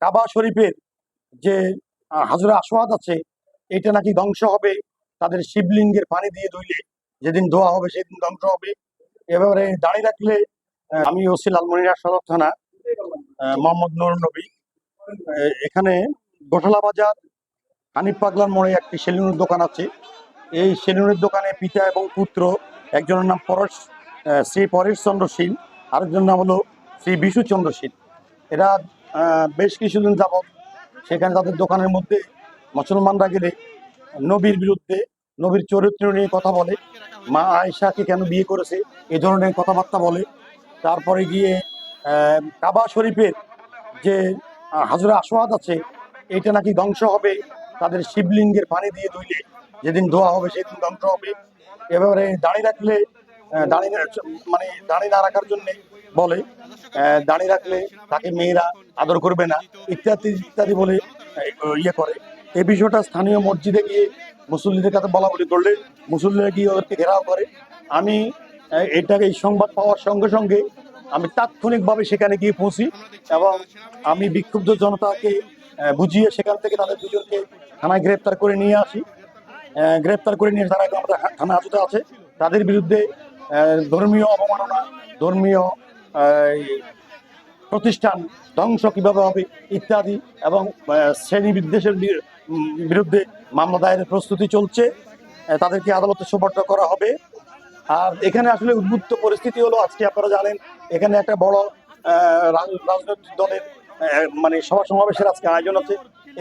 কাবা শরীফের যে হাজরা আসওয়াদ আছে, এটা নাকি ধ্বংস হবে। তাদের শিবলিঙ্গের পানি দিয়ে ধুইলে যেদিন ধোয়া হবে সেদিন ধ্বংস হবে। এবারে দাঁড়িয়ে রাখলে আমি ওসি লালমনিরা সদর থানা মোহাম্মদ নুর নবী। এখানে গোঠালা বাজার, হানিফ পাগলার মোড়ে একটি সেলুনের দোকান আছে। এই সেলুনের দোকানে পিতা এবং পুত্র, একজনের নাম পরশ শ্রী পরেশ চন্দ্র শীল আরেকজনের নাম হলো শ্রী বিশু চন্দ্র শীল এরা বেশ কিছুদিন যাবৎ সেখানে তাদের দোকানের মধ্যে মুসলমানরা গেলে নবীর বিরুদ্ধে, নবীর চরিত্র নিয়ে কথা বলে। মা আয়েশাকে কেন বিয়ে করেছে, এ ধরনের কথাবার্তা বলে। তারপরে গিয়ে কাবা শরীফের যে হাজরা আসওয়াদ আছে, এটা নাকি ধ্বংস হবে, তাদের শিবলিঙ্গের পানি দিয়ে ধুইলে যেদিন ধোয়া হবে সেদিন ধ্বংস হবে। এবারে দাঁড়িয়ে রাখলে দাঁড়িয়ে মানে দাঁড়িয়ে না রাখার জন্যে বলে দাঁড়িয়ে রাখলে তাকে মেয়েরা আদর করবে না, ইত্যাদি ইত্যাদি বলে ইয়ে করে। এই বিষয়টা স্থানীয় মসজিদে গিয়ে মুসল্লিদের কাছে বলা বলি করলে মুসল্লিরা গিয়ে ওদেরকে ঘেরাও করে। আমি এটাকে এই সংবাদ পাওয়ার সঙ্গে সঙ্গে আমি তাৎক্ষণিকভাবে সেখানে গিয়ে পৌঁছি এবং আমি বিক্ষুব্ধ জনতাকে বুঝিয়ে সেখান থেকে তাদের দুজনকে থানায় গ্রেপ্তার করে নিয়ে আসি। গ্রেপ্তার করে নিয়ে তারা আমাদের থানা হাজতে আছে, তাদের বিরুদ্ধে ধর্মীয় অবমাননা, ধর্মীয় প্রতিষ্ঠান ধ্বংস কীভাবে হবে ইত্যাদি এবং শ্রেণি বিদ্বেষের বিরুদ্ধে মামলা দায়েরের প্রস্তুতি চলছে। তাদেরকে আদালতে সোপর্দ করা হবে। আর এখানে আসলে উদ্বুদ্ধ পরিস্থিতি হলো, আজকে আপনারা জানেন, এখানে একটা বড় রাজনৈতিক দলের মানে সভা সমাবেশের আজকে আয়োজন আছে।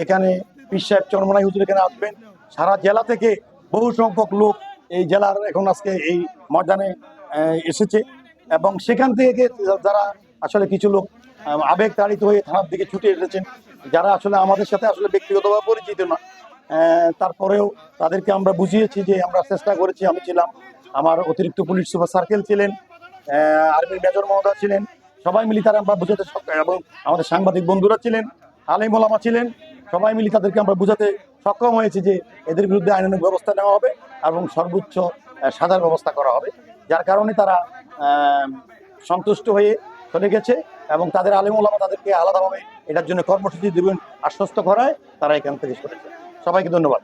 এখানে পীর সাহেব চরমনাই হুজুর এখানে আসবেন। সারা জেলা থেকে বহু সংখ্যক লোক এই জেলার এখন আজকে এই ময়দানে এসেছে। এবং সেখান থেকে যারা আসলে কিছু লোক আবেগ তাড়িত হয়ে থানার দিকে ছুটে এসেছেন, যারা আসলে আমাদের সাথে আসলে ব্যক্তিগতভাবে পরিচিত না তারপরেও তাদেরকে আমরা বুঝিয়েছি যে আমরা চেষ্টা করেছি, আমি ছিলাম আমার অতিরিক্ত পুলিশ সুপার সার্কেল ছিলেন আর্মির মেজর মহোদয় ছিলেন, সবাই মিলে তারা আমরা বুঝাতে সক্ষম এবং আমাদের সাংবাদিক বন্ধুরা ছিলেন, আলিম ওলামা ছিলেন, সবাই মিলে তাদেরকে আমরা বুঝাতে সক্ষম হয়েছি যে এদের বিরুদ্ধে আইনানুগ ব্যবস্থা নেওয়া হবে এবং সর্বোচ্চ সাজার ব্যবস্থা করা হবে, যার কারণে তারা সন্তুষ্ট হয়ে চলে গেছে এবং তাদের আলিম ওলামা তাদেরকে আলাদাভাবে এটার জন্য কর্মসূচি দেবেন, আশ্বস্ত করায় তারা এখান থেকে সরেছে সবাইকে ধন্যবাদ।